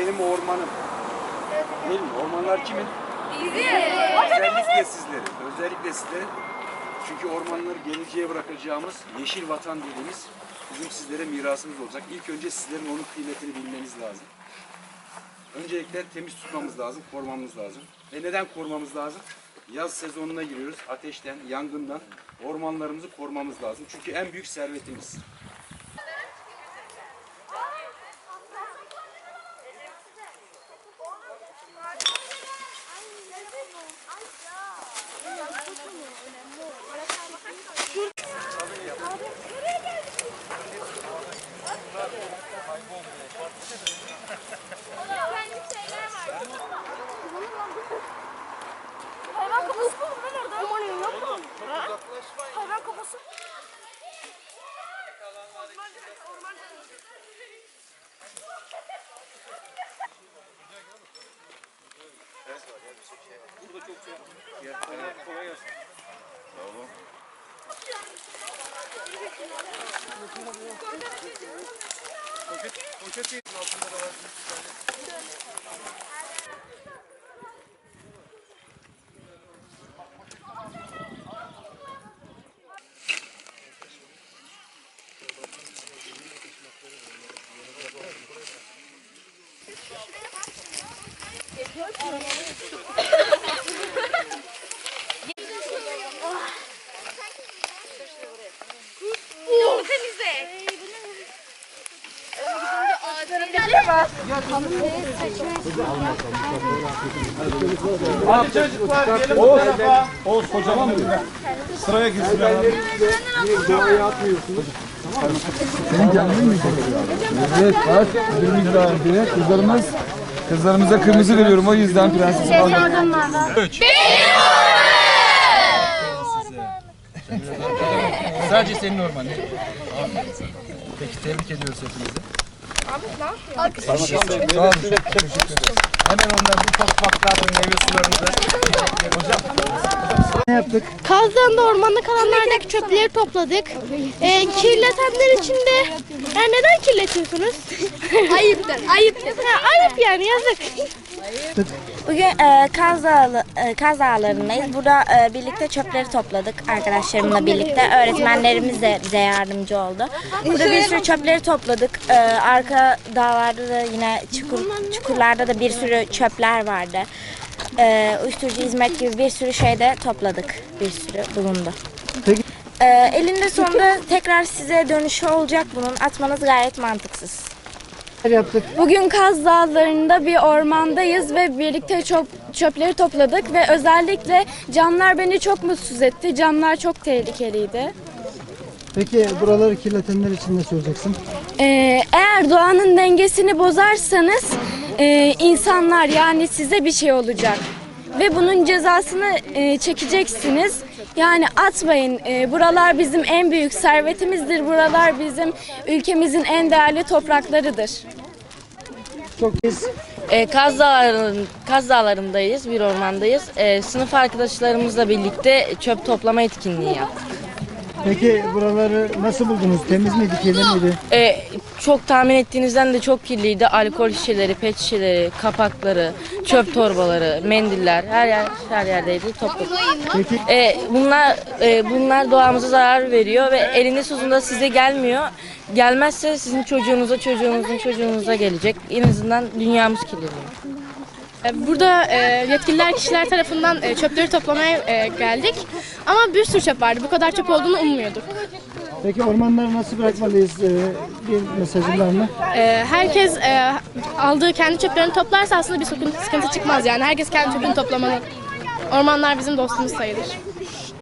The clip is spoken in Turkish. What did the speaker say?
benim ormanım. Değil mi? Ormanlar kimin? Özellikle sizlerin. Özellikle sizlerin. Çünkü ormanları geleceğe bırakacağımız yeşil vatan dediğimiz bizim sizlere mirasımız olacak. İlk önce sizlerin onun kıymetini bilmeniz lazım. Öncelikle temiz tutmamız lazım, korumamız lazım. Ve neden korumamız lazım? Yaz sezonuna giriyoruz. Ateşten, yangından ormanlarımızı korumamız lazım. Çünkü en büyük servetimiz. Hayvan kafası mı var orada? Aman yok mu? Hayvan kafası. Yolu Hadi çocuklar gelin bu tarafa. Oğuz kocaman mı? Sıraya girsinler. Evet var. 20 lira kızlarımız kızlarımıza kırmızı veriyorum o yüzden prenses aldım. Sadece senin orman. Peki tebrik ediyoruz hepinizi. Sağ olun. Hemen onlar bu ufaklar meyve sularınızı. Hocam Kaz Dağı'nda ormanda kalanlardaki çöpleri topladık. Ee, kirletenler için de ya neden kirletiyorsunuz? Ayıptır. Ayıp. Ha, ayıp yani yazık. Bugün e, Kaz, Dağı, e, Kaz Dağları'ndayız. Burada e, birlikte çöpleri topladık arkadaşlarımla birlikte. Öğretmenlerimiz de bize yardımcı oldu. Burada bir sürü çöpleri topladık. E, arka dağlarda da yine çukur, çukurlarda da bir sürü çöpler vardı. E, uyuşturucu hizmet gibi bir sürü şey de topladık. Bir sürü bulundu. E, elinde sonunda tekrar size dönüşü olacak bunun. Atmanız gayet mantıksız. Bugün Kaz Dağları'nda bir ormandayız ve birlikte çöp, çöpleri topladık ve özellikle camlar beni çok mutsuz etti. Camlar çok tehlikeliydi. Peki buraları kirletenler için ne söyleyeceksin? Ee, eğer doğanın dengesini bozarsanız e, insanlar yani size bir şey olacak. Ve bunun cezasını e, çekeceksiniz. Yani atmayın. E, buralar bizim en büyük servetimizdir. Buralar bizim ülkemizin en değerli topraklarıdır. Çok biz E, Kaz, Dağları'nın, Kaz Dağları'ndayız, bir ormandayız. E, sınıf arkadaşlarımızla birlikte çöp toplama etkinliği yaptık. Peki buraları nasıl buldunuz? Temiz miydi, kirli miydi? E, çok tahmin ettiğinizden de çok kirliydi. Alkol şişeleri, pet şişeleri, kapakları, çöp torbaları, mendiller her yer her yerdeydi topladık. Peki E, bunlar e, bunlar doğamıza zarar veriyor ve elinde sözünde size gelmiyor. Gelmezse sizin çocuğunuza, çocuğunuzun çocuğunuza gelecek. En azından dünyamız kirleniyor. Burada e, yetkililer kişiler tarafından e, çöpleri toplamaya e, geldik. Ama bir sürü çöp vardı. Bu kadar çöp olduğunu ummuyorduk. peki ormanları nasıl bırakmalıyız? Ee, bir mesajın var mı? E, herkes e, aldığı kendi çöplerini toplarsa aslında bir sıkıntı, sıkıntı çıkmaz yani. Herkes kendi çöpünü toplamalı. Ormanlar bizim dostumuz sayılır.